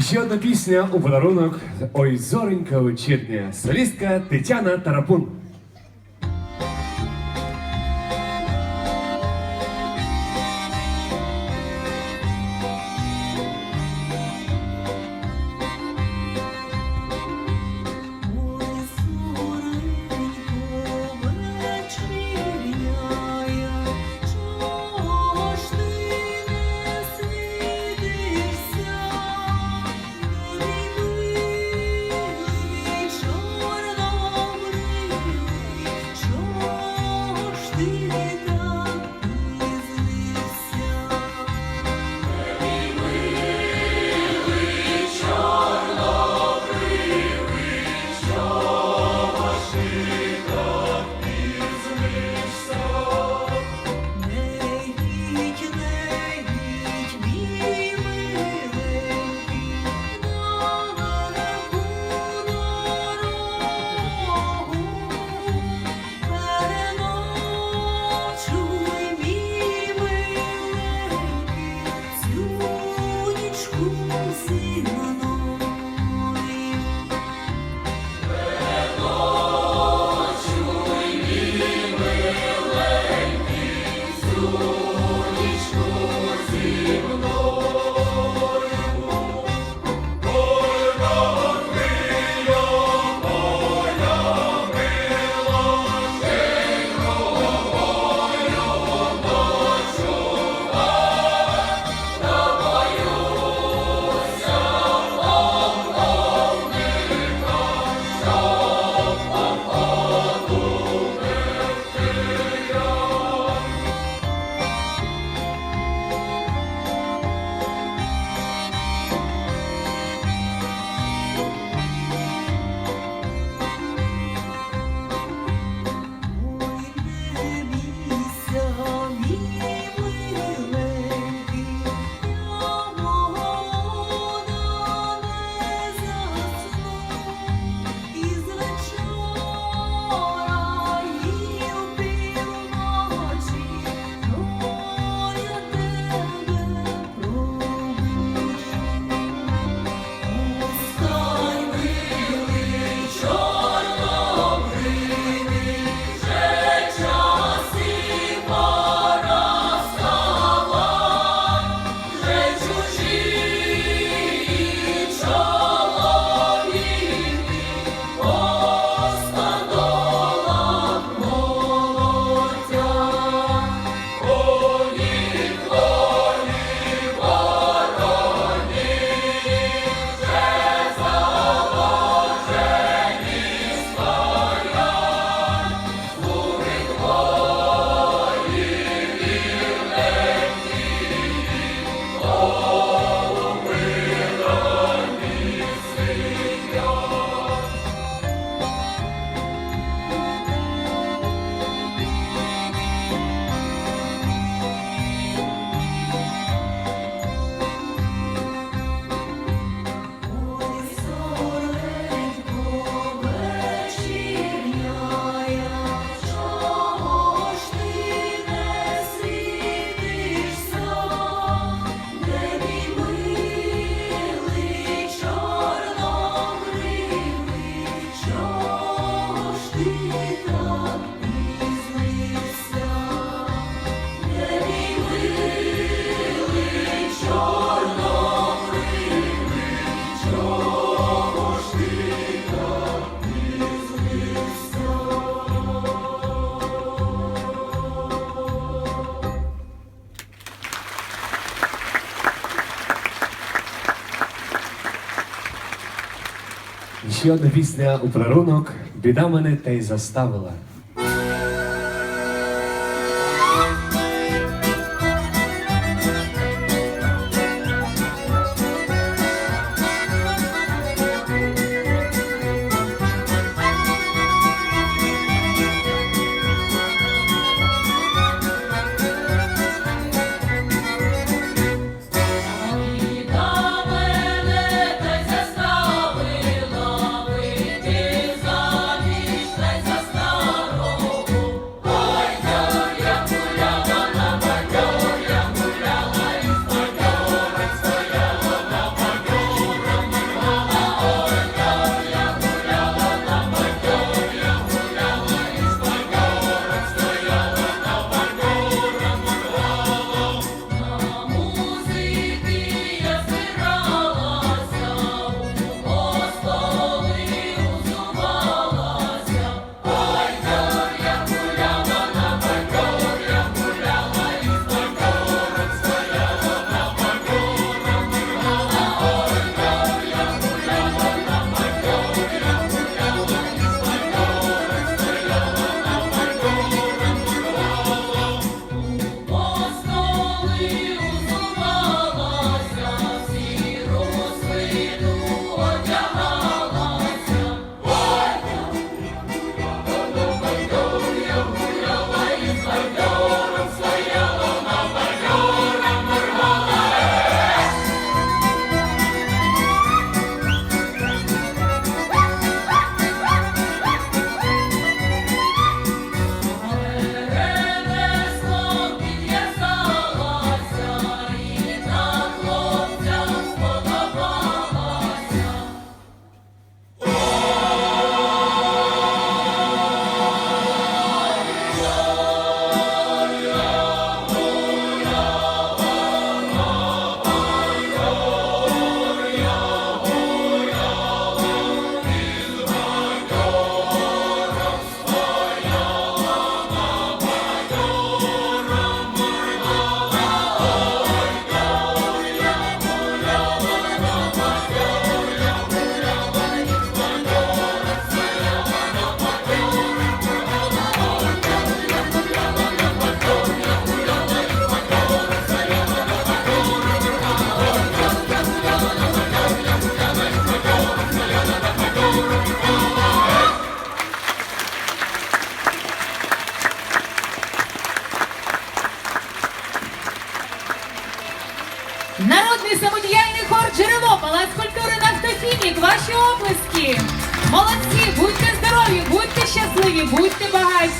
Ще одна пісня у подарунок. Ой, зоренька вечірня, солістка Тетяна Тарапун. ще одна пісня у прорунок, біда мене та й заставила. Lord. Оплески. Молодці, будьте здорові, будьте щасливі, будьте багаті.